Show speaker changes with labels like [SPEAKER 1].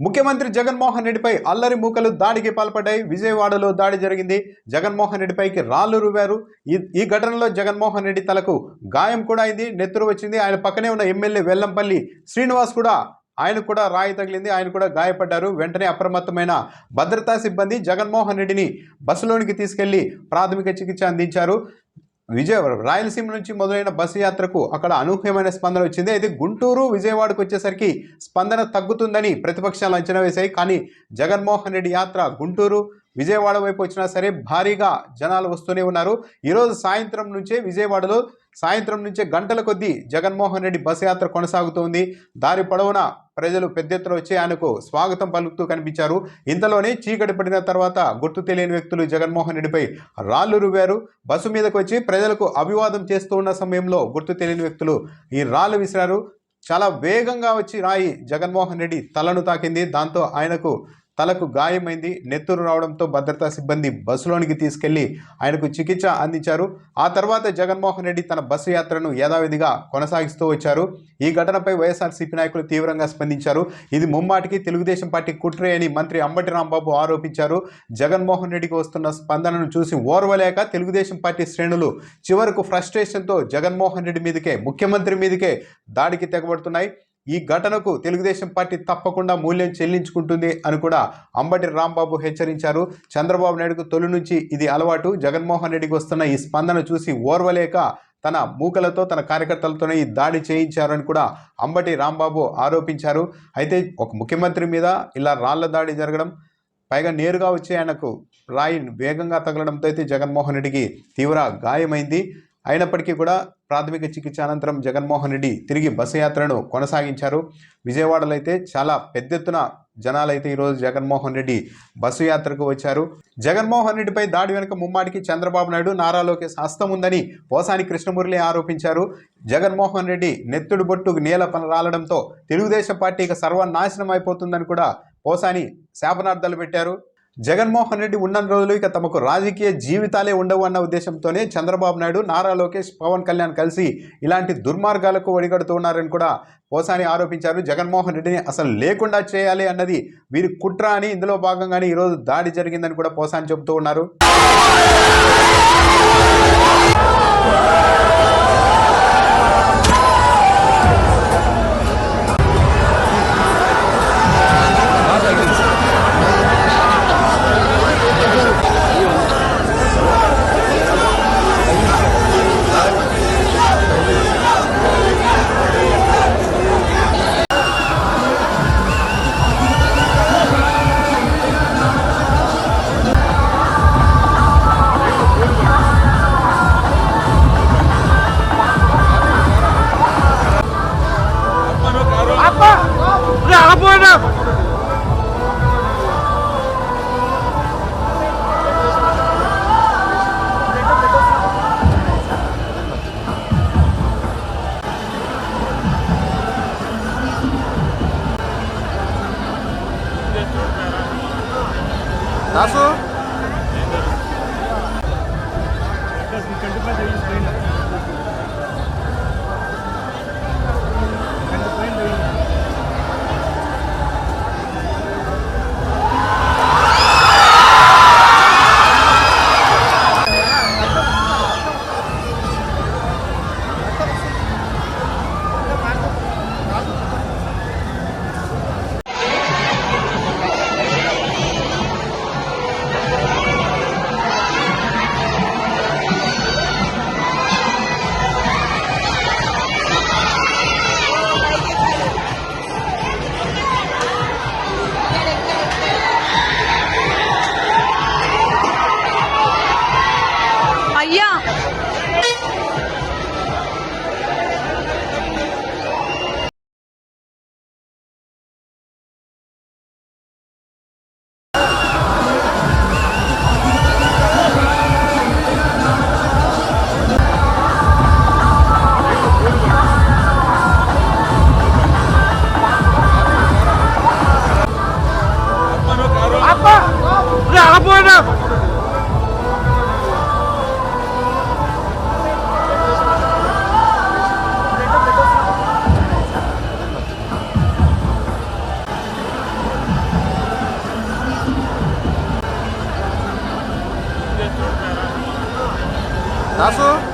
[SPEAKER 1] ముఖ్యమంత్రి జగన్మోహన్ రెడ్డిపై అల్లరి మూకలు దాడికి పాల్పడ్డాయి. విజయవాడలో దాడి జరిగింది. జగన్మోహన్ రెడ్డిపైకి రాళ్ళు రువారు ఈ ఈ ఘటనలో జగన్మోహన్ రెడ్డి తలకు గాయం కూడా అయింది. నెత్తురు వచ్చింది. ఆయన పక్కనే ఉన్న ఎమ్మెల్యే వెల్లంపల్లి శ్రీనివాస్ కూడా ఆయన కూడా రాయి తగిలింది. ఆయన కూడా గాయపడ్డారు. వెంటనే అప్రమత్తమైన భద్రతా సిబ్బంది జగన్మోహన్ రెడ్డిని బస్సులోనికి తీసుకెళ్ళి ప్రాథమిక చికిత్స అందించారు. విజయవాడ రాయలసీమ నుంచి మొదలైన బస్సు యాత్రకు అక్కడ అనూహ్యమైన స్పందన వచ్చింది. అయితే గుంటూరు విజయవాడకు వచ్చేసరికి స్పందన తగ్గుతుందని ప్రతిపక్షాలు అంచనా వేశాయి. కానీ జగన్మోహన్ రెడ్డి యాత్ర గుంటూరు విజయవాడ వైపు వచ్చినా సరే భారీగా జనాలు వస్తూనే ఉన్నారు. ఈరోజు సాయంత్రం నుంచే విజయవాడలో సాయంత్రం నుంచే గంటల కొద్దీ జగన్మోహన్ రెడ్డి బస్సు యాత్ర కొనసాగుతోంది. దారి పొడవునా ప్రజలు పెద్ద ఎత్తున వచ్చి ఆయనకు స్వాగతం పలుకుతూ కనిపించారు. ఇంతలోనే చీకటి పడిన తర్వాత గుర్తు తెలియని వ్యక్తులు జగన్మోహన్ రెడ్డిపై రాళ్ళు రువ్వారు. బస్సు మీదకు వచ్చి ప్రజలకు అభివాదం చేస్తూ ఉన్న సమయంలో గుర్తు తెలియని వ్యక్తులు ఈ రాళ్ళు విసిరారు. చాలా వేగంగా వచ్చి రాయి జగన్మోహన్ రెడ్డి తలను తాకింది. దాంతో ఆయనకు తలకు గాయమైంది. నెత్తురు రావడంతో భద్రతా సిబ్బంది బస్సులోనికి తీసుకెళ్ళి ఆయనకు చికిత్స అందించారు. ఆ తర్వాత జగన్మోహన్ రెడ్డి తన బస్సు యాత్రను యథావిధిగా కొనసాగిస్తూ వచ్చారు. ఈ ఘటనపై వైఎస్ఆర్సీపీ నాయకులు తీవ్రంగా స్పందించారు. ఇది ముమ్మాటికి తెలుగుదేశం పార్టీ కుట్రే అని మంత్రి అంబటి రాంబాబు ఆరోపించారు. జగన్మోహన్ రెడ్డికి వస్తున్న స్పందనను చూసి ఓర్వలేక తెలుగుదేశం పార్టీ శ్రేణులు చివరకు ఫ్రస్ట్రేషన్తో జగన్మోహన్ రెడ్డి మీదకే ముఖ్యమంత్రి మీదకే దాడికి తెగబడుతున్నాయి. ఈ ఘటనకు తెలుగుదేశం పార్టీ తప్పకుండా మూల్యం చెల్లించుకుంటుంది అని కూడా అంబటి రాంబాబు హెచ్చరించారు. చంద్రబాబు నాయుడుకు తొలి నుంచి ఇది అలవాటు. జగన్మోహన్ రెడ్డికి వస్తున్న ఈ స్పందన చూసి ఓర్వలేక తన మూకలతో తన కార్యకర్తలతోనే ఈ దాడి చేయించారని కూడా అంబటి రాంబాబు ఆరోపించారు. అయితే ఒక ముఖ్యమంత్రి మీద ఇలా రాళ్ళ దాడి జరగడం పైగా నేరుగా వచ్చే ఆయనకు రాయి వేగంగా తగలడంతో అయితే జగన్మోహన్ రెడ్డికి తీవ్ర గాయమైంది. అయినప్పటికీ కూడా ప్రాథమిక చికిత్స అనంతరం జగన్మోహన్ రెడ్డి తిరిగి బస్సు యాత్రను కొనసాగించారు. విజయవాడలో అయితే చాలా పెద్ద ఎత్తున జనాలైతే ఈరోజు జగన్మోహన్ రెడ్డి బస్సు యాత్రకు వచ్చారు. జగన్మోహన్ రెడ్డిపై దాడి వెనుక ముమ్మాటికి చంద్రబాబు నాయుడు నారా లోకేష్ హస్తం ఉందని పోసాని కృష్ణమురళి ఆరోపించారు. జగన్మోహన్ రెడ్డి నెత్తుడు బొట్టు నేల రాలడంతో తెలుగుదేశం పార్టీ ఇక సర్వనాశనం అయిపోతుందని కూడా పోసాని శాపనార్థాలు పెట్టారు. జగన్మోహన్ రెడ్డి ఉన్న రోజులు ఇక తమకు రాజకీయ జీవితాలే ఉండవు అన్న ఉద్దేశంతోనే చంద్రబాబు నాయుడు నారా లోకేష్ పవన్ కళ్యాణ్ కలిసి ఇలాంటి దుర్మార్గాలకు ఒడిగడుతున్నారని కూడా పోసాని ఆరోపించారు. జగన్మోహన్ రెడ్డిని అసలు లేకుండా చేయాలి అన్నది వీరి కుట్ర అని ఇందులో భాగంగానే ఈరోజు దాడి జరిగిందని కూడా పోసాని చెబుతూ ఉన్నారు.
[SPEAKER 2] 拿
[SPEAKER 1] 出。
[SPEAKER 2] 一样。Also